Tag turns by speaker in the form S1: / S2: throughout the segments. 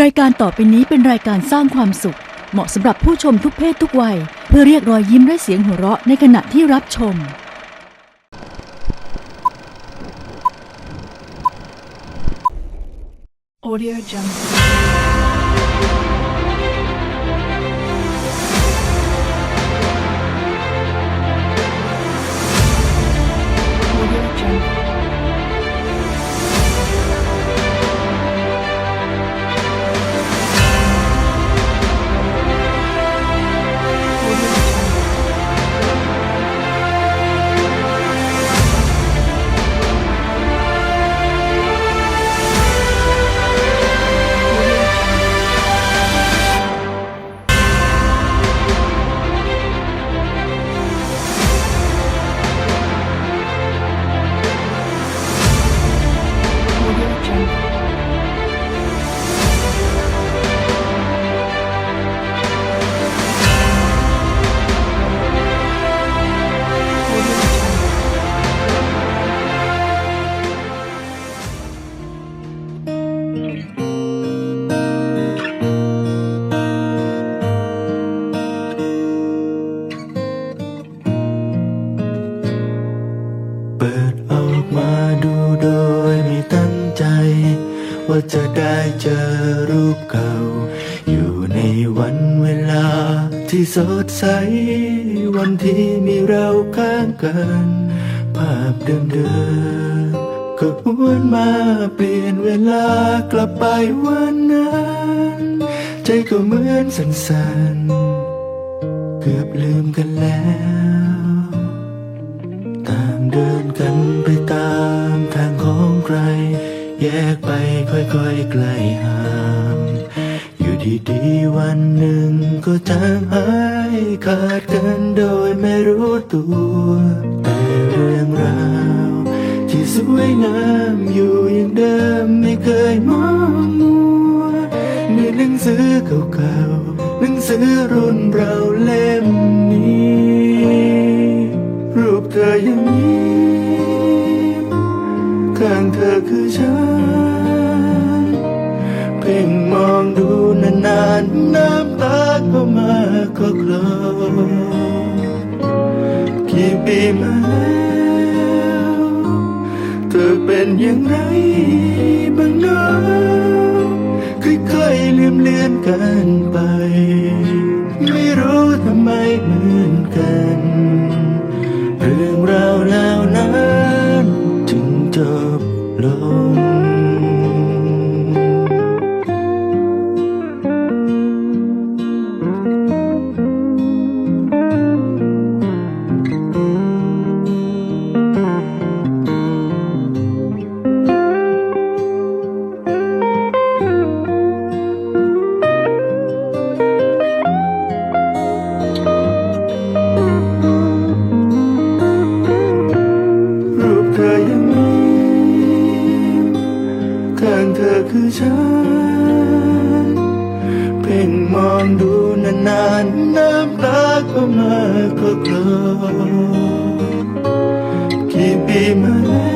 S1: รายการต่อไปนี้เป็นรายการสร้างความสุข เหมาะสำหรับผู้ชมทุกเพศทุกวัย เพื่อเรียกรอยยิ้มและเสียงหัวเราะในขณะที่รับชม Audio Jungle.
S2: จะได้เจอรูปเก่า อยู่ในวันเวลาที่สดใส วันที่มีเราข้างกัน ภาพเดิมๆก็หวนมาเปลี่ยนเวลากลับไปวันนั้น ใจก็เหมือนสั่นๆ เกือบลืมกันแล้วต่างเดินกันไปตามทางของใคร แยกไปค่อยๆไกลห่างอยู่ดีๆวันหนึ่งก็จางหายขาดกันโดยไม่รู้ตัว แต่เรื่องราวที่สวยงามอยู่อย่างเดิมไม่เคยมองมัวในหนังสือเก่าๆหนังสือรุ่นเราเล่มนี้ รูปเธอยังยิ้ ข้างเธอคือฉัน เพ่งมองดูนานๆน้ำตาก็มาก็คลอกี่ปีมาแล้วเธอเป็นอย่างไรบ้างเนาะค่อยๆลืมเลือนกันไป ฉัน เพ่งมองดูนานๆน้ำตาก็มาก็กลอกี่ปีมาแล้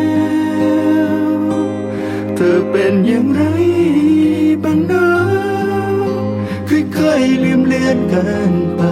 S2: วเธอเป็นอย่างไรบ้างนะค่อยๆลืมเลือนกันไป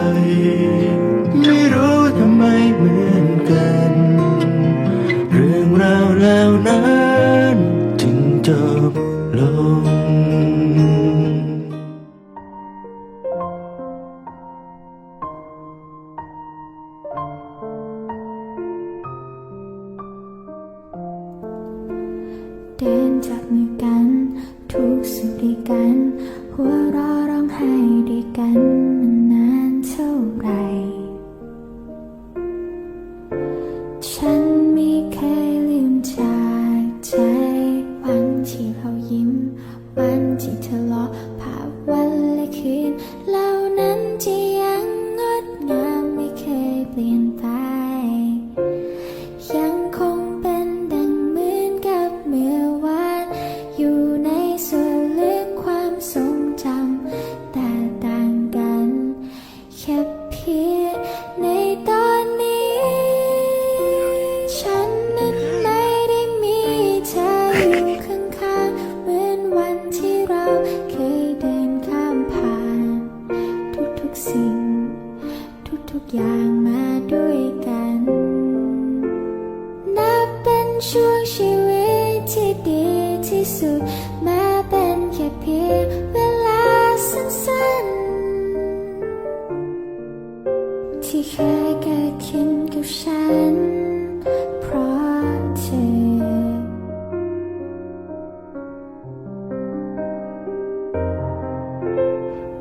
S3: ด้ สุขแม้เป็นแค่เพียงเวลาสั้นๆ ที่เคยเกิดขึ้นกับฉัน เพราะเธอ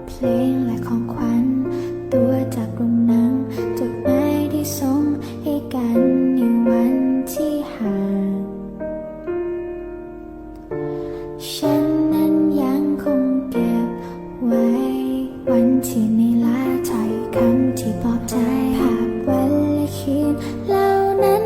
S3: เพลงและของขวัญ นี่ละถ้คำที่ปลอบใจภาพวันและคืนเหล่านั้น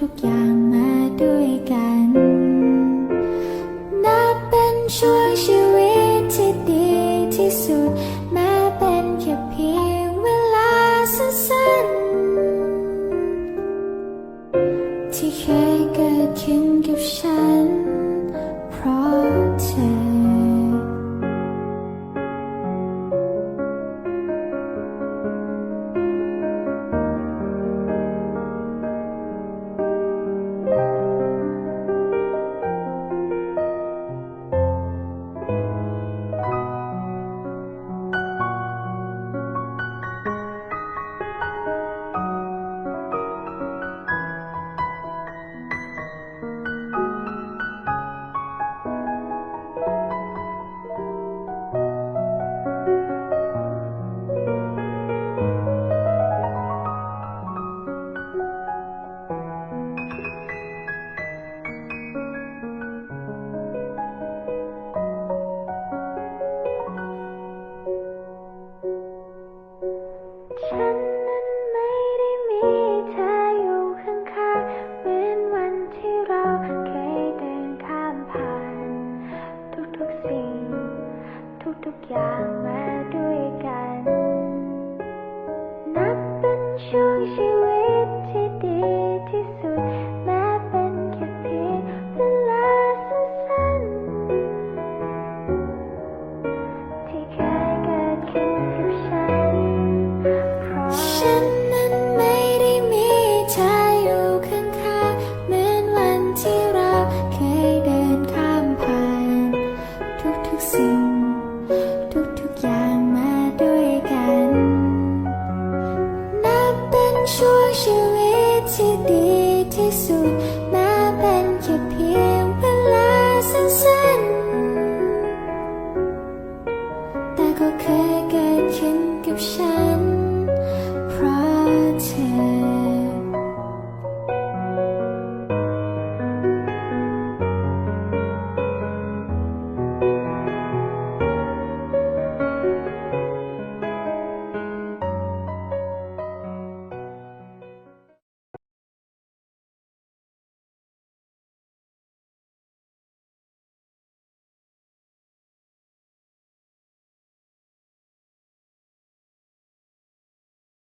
S3: ทุกๆอย่างมาด้วยกัน soon.